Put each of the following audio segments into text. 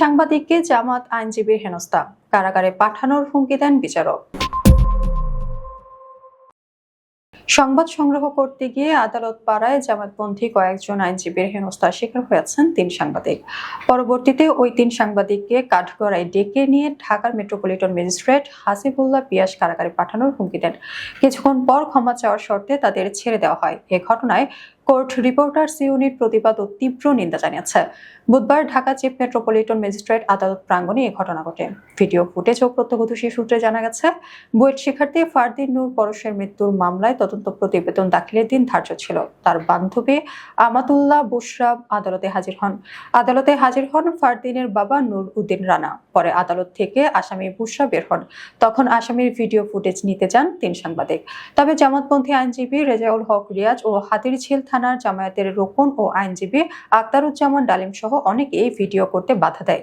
সাংবাদিককে জামাত আইনজীবীর হেনস্থা। কারাগারে পাঠানোর হুমকি দেন বিচারক। সংবাদ সংগ্রহ করতে গিয়ে আদালত পাড়ায় জামাতপন্থী কয়েকজন আইনজীবীর হেনস্থার শিকার হয়েছেন তিন সাংবাদিক। পরবর্তীতে ওই তিন সাংবাদিককে কাঠগড়ায় ডেকে নিয়ে ঢাকার মেট্রোপলিটন ম্যাজিস্ট্রেট হাসিবুল্লাহ পিয়াস কারাগারে পাঠানোর হুমকি দেন। কিছুক্ষণ পর ক্ষমা চাওয়ার শর্তে তাদের ছেড়ে দেওয়া হয়। এ ঘটনায় কোর্ট রিপোর্টার্স ইউনিট প্রতিবাদ ও তীব্র নিন্দা জানিয়েছে। বুধবার ঢাকা চিফ মেট্রোপলিটন ম্যাজিস্ট্রেট আদালত প্রাঙ্গণে এই ঘটনা ঘটে। ভিডিও ফুটেজ ও প্রত্যক্ষদর্শী সূত্রে জানা গেছে, বুয়েট শিক্ষার্থী ফারদিন নূর পরশের মৃত্যুর মামলায় তদন্ত প্রতিবেদন দাখিলের দিন ধার্য ছিল। তার বান্ধবী আমাতুল্লাহ বুশরা আদালতে হাজির হন। আদালতে হাজির হন ফারদিনের বাবা নূর উদ্দিন রানা। পরে আদালত থেকে আসামি বুশরা বের হন। তখন আসামির ভিডিও ফুটেজ নিতে যান তিন সাংবাদিক। তবে জামাতপন্থী আইনজীবী রেজাউল হক রিয়াজ ও হাতির হাতিরঝিল থানার জামায়াতের রোকন ও আইনজীবী আক্তারুজ্জামান ডালিম সহ অনেকেই ভিডিও করতে বাধা দেয়।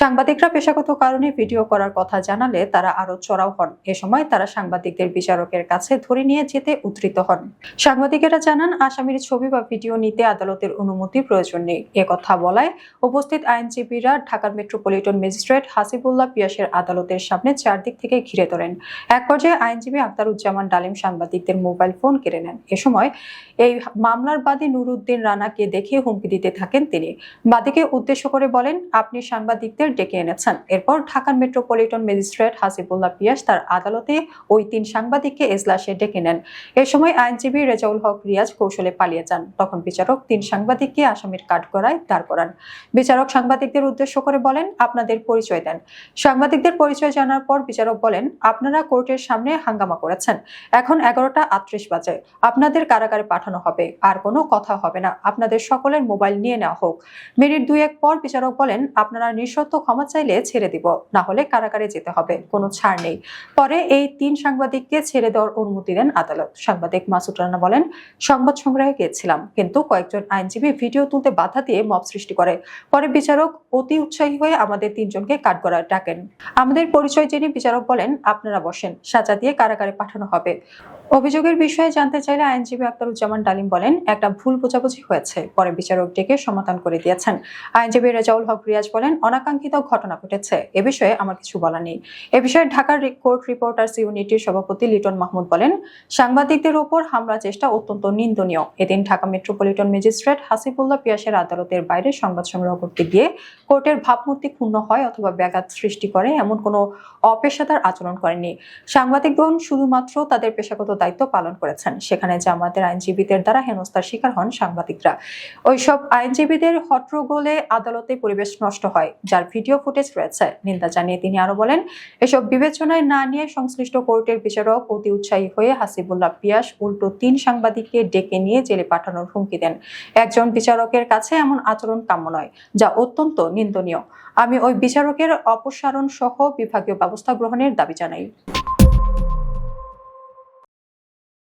সাংবাদিকরা পেশাগত কারণে ভিডিও করার কথা জানালে তারা আরও চড়াও হন। এ সময় তারা সাংবাদিকদের বিচারকের কাছে ধরে নিয়ে যেতে উদ্ধৃত হন। সাংবাদিকেরা জানান, আসামির ছবি বা ভিডিও নিতে আদালতের অনুমতি প্রয়োজন নেই। কথা বলায় উপস্থিত আইনজীবীরা ঢাকার মেট্রোপলিটন ম্যাজিস্ট্রেট হাসিবুল্লাহ পিয়াসের আদালতের সামনে চারদিক থেকে ঘিরে ধরেন। এক পর্যায়ে আইনজীবী আক্তারুজ্জামান ডালিম সাংবাদিকদের মোবাইল ফোন কেড়ে নেন। এ সময় এই মামলার বাদী নুরুদ্দিন রানাকে দেখে হুমকি দিতে থাকেন তিনি। বাদীকে উদ্দেশ্য করে বলেন, আপনি সাংবাদিকদের ডেকে এনেছেন। এরপর ঢাকার মেট্রোপলিটন ম্যাজিস্ট্রেট হাসিবুল্লাহ পিয়াস তার আদালতে ওই তিন সাংবাদিককে এজলাসে ডেকে নেন। এ সময় আইনজীবী রেজাউল হক রিয়াজ কৌশলে পালিয়ে যান। তখন বিচারক তিন সাংবাদিককে আসামির কাঠগড়ায় দাঁড় করান। বিচারক সাংবাদিকদের উদ্দেশ্য করে বলেন, আপনাদের পরিচয় দেন। সাংবাদিকদের পরিচয় জানার পর বিচারক বলেন, আপনারা কোর্টের সামনে হাঙ্গামা করেছেন। এখন এগারোটা আটত্রিশ বাজে। আপনাদের কারাগারে পাঠানো হবে। আর কোনো কথা হবে না। আপনাদের সকলের মোবাইল নিয়ে নেওয়া হোক। মিনিট দুই এক পর বিচারক বলেন, আপনারা নিঃশর্ত ক্ষমা চাইলে ছেড়ে দিব, না হলে কারাগারে যেতে হবে, কোনো ছাড় নেই। পরে এই তিন সাংবাদিককে ছেড়ে দেওয়ার অনুমতি দেন আদালত। সাংবাদিক মাসুদ রানা বলেন, সংবাদ সংগ্রহে গিয়েছিলাম, কিন্তু কয়েকজন আইনজীবী ভিডিও তুলতে বাধা দিয়ে মব সৃষ্টি করে। পরে বিচারক অতি উৎসাহী হয়ে আমাদের তিনজনকে কাঠগড়ায় ডাকেন। আমাদের পরিচয় জেনে বিচারক বলেন, আপনারা বসেন, সাজা দিয়ে কারাগারে পাঠানো হবে। অভিযোগের বিষয়ে জানতে চাইলে আইনজীবী আক্তারুজ্জামান ডালিম বলেন, একটা ভুল বোঝাবুঝি হয়েছে, পরে বিচারক ডেকে সমাধান করে দিয়েছেন। আইনজীবী রেজাউল হক রিয়াজ বলেন, অনাকাঙ্ক্ষিত ঘটনা ঘটেছে, এ বিষয়ে আমার কিছু বলা নেই। এ বিষয়ে ঢাকার কোর্ট রিপোর্টার্স ইউনিটির সভাপতি লিটন মাহমুদ বলেন, সাংবাদিকদের ওপর হামলা চেষ্টা অত্যন্ত নিন্দনীয়। এদিন ঢাকা মেট্রোপলিটন ম্যাজিস্ট্রেট হাসিবুল্লাহ পিয়াসের আদালতের বাইরে সংবাদ সংগ্রহ করতে গিয়ে কোর্টের ভাবমূর্তি ক্ষুণ্ণ হয় অথবা ব্যাঘাত সৃষ্টি করে, এমন কোনো অপেশাদার আচরণ করেনি সাংবাদিকগণ শুধুমাত্র তাদের পেশাগত দায়িত্ব পালন করেছেন। সেখানে জামাতের আইনজীবীদের দ্বারা হেনস্থার শিকার হন সাংবাদিকরা। ওইসব আইনজীবীদের হট্টগোলে আদালতে পরিবেশ নষ্ট হয়, যার ভিডিও ফুটেজ রয়েছে। নিন্দা জানিয়ে তিনি আরও বলেন, এসব বিবেচনায় না নিয়ে সংশ্লিষ্ট কোর্টের বিচারক অতি উৎসাহী হয়ে হাসিবুল্লাহ পিয়াস উল্টো তিন সাংবাদিককে ডেকে নিয়ে জেলে পাঠানোর হুমকি দেন। একজন বিচারকের কাছে এমন আচরণ কাম্য নয়, যা অত্যন্ত নিন্দনীয়। আমি ওই বিচারকের অপসারণ সহ বিভাগীয় ব্যবস্থা গ্রহণের দাবি জানাই।